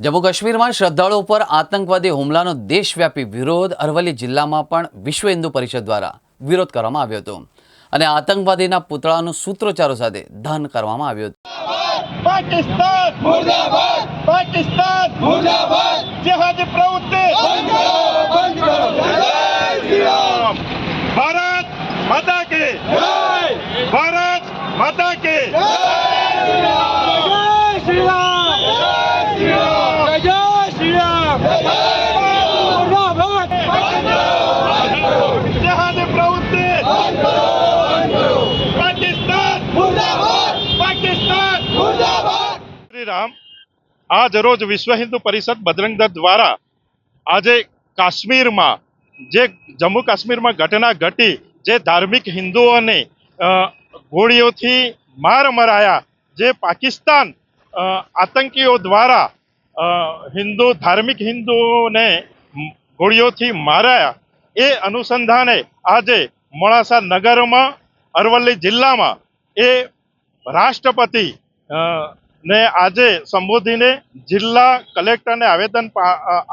જમ્મુ કાશ્મીરમાં શ્રદ્ધાળુઓ પર આતંકવાદી હુમલાનો દેશવ્યાપી વિરોધ અરવલ્લી જિલ્લામાં પણ વિશ્વ હિન્દુ પરિષદ દ્વારા વિરોધ કરવામાં આવ્યો હતો અને આતંકવાદીના પુતળાનું સૂત્રોચ્ચારો સાથે દહન કરવામાં આવ્યું હતું. પાકિસ્તાન! મુર્દાબાદ! પાકિસ્તાન! મુર્દાબાદ! જેહાદી પ્રવૃત્તિ! બંધ કરો બંધ કરો! જય શ્રી રામ ભારત માતા કે! જય! ભારત માતા કે! જય શ્રી રામ જય શ્રી રામ મુર્દાબાદ જેહાદી પ્રવૃત્તિ પાકિસ્તાન મુર્દાબાદ પાકિસ્તાન મુર્દાબાદ શ્રી રામ આજ રોજ વિશ્વ હિન્દુ પરિષદ બજરંગ દળ દ્વારા આજે કાશ્મીરમાં જે જમ્મુ કાશ્મીરમાં ઘટના ઘટી જે ધાર્મિક હિન્દુઓને ગોળીઓથી માર મરાયા જે પાકિસ્તાન આતંકીઓ દ્વારા હિન્દુ, ધાર્મિક હિન્દુઓને ગોળીઓથી માર્યા. એ અનુસંધાને આજે મોડાસા નગરમાં, અરવલ્લી જિલ્લામાં એ રાષ્ટ્રપતિ ને આજે સંબોધીને જિલ્લા કલેક્ટરને આવેદન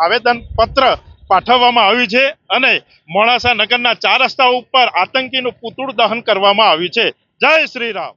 આવેદન પત્ર પાઠવવામાં આવ્યું છે અને મોડાસા નગરના ચાર રસ્તા ઉપર આતંકીનું પુતળું દહન કરવામાં આવ્યું છે. જય શ્રી રામ.